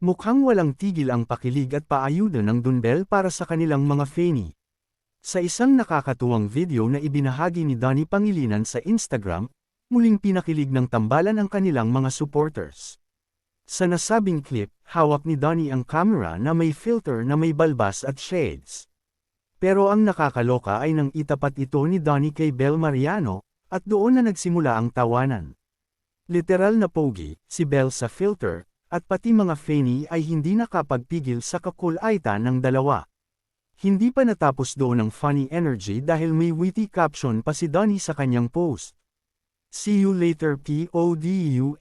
Mukhang walang tigil ang pakilig at paayuda ng Dunbel para sa kanilang mga fanny. Sa isang nakakatuwang video na ibinahagi ni Donnie Pangilinan sa Instagram, muling pinakilig ng tambalan ang kanilang mga supporters. Sa nasabing clip, hawak ni Donnie ang camera na may filter na may balbas at shades. Pero ang nakakaloka ay nang itapat ito ni Donnie kay Bel Mariano, at doon na nagsimula ang tawanan. Literal na pogi, si Bel sa filter, at pati mga fanny ay hindi nakapagpigil sa kakulaitan ng dalawa. Hindi pa natapos doon ang funny energy dahil may witty caption pa si Donnie sa kanyang post. See you later PODUNDIL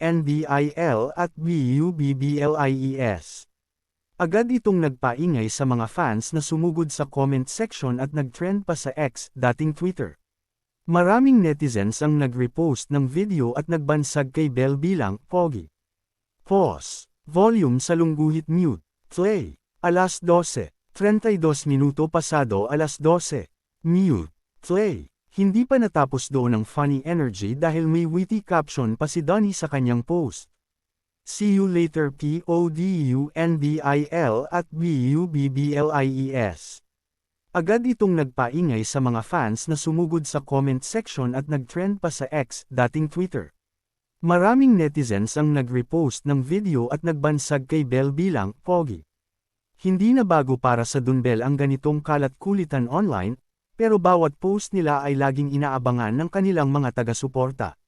at BUBBLIES. Agad itong nagpaingay sa mga fans na sumugod sa comment section at nagtrend pa sa X, dating Twitter. Maraming netizens ang nag-repost ng video at nagbansag kay Bell bilang, Pogi. Pause. Volume sa lungguhit mute. Play. Alas 12. 32 minuto pasado alas 12. Mute. Play. Hindi pa natapos doon ang funny energy dahil may witty caption pa si Donnie sa kanyang post. See you later PODUNDIL at BUBBLIES. Agad itong nagpaingay sa mga fans na sumugod sa comment section at nagtrend pa sa X, dating Twitter. Maraming netizens ang nag-repost ng video at nagbansag kay Bell bilang, Pogi. Hindi na bago para sa Dunbel ang ganitong kalat-kulitan online, pero bawat post nila ay laging inaabangan ng kanilang mga taga-suporta.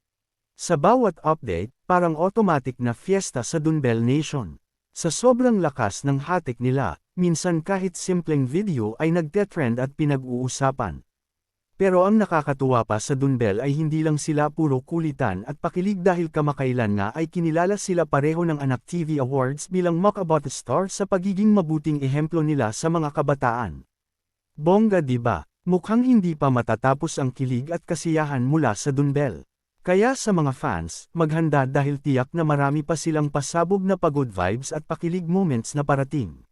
Sa bawat update, parang automatic na fiesta sa Dunbel Nation. Sa sobrang lakas ng hatik nila, minsan kahit simpleng video ay nagte-trend at pinag-uusapan. Pero ang nakakatuwa pa sa Dunbel ay hindi lang sila puro kulitan at pakilig dahil kamakailan nga ay kinilala sila pareho ng Anak TV Awards bilang Mock About a Star sa pagiging mabuting ehemplo nila sa mga kabataan. Bongga diba? Mukhang hindi pa matatapos ang kilig at kasiyahan mula sa Dunbel. Kaya sa mga fans, maghanda dahil tiyak na marami pa silang pasabog na pagod vibes at pakilig moments na parating.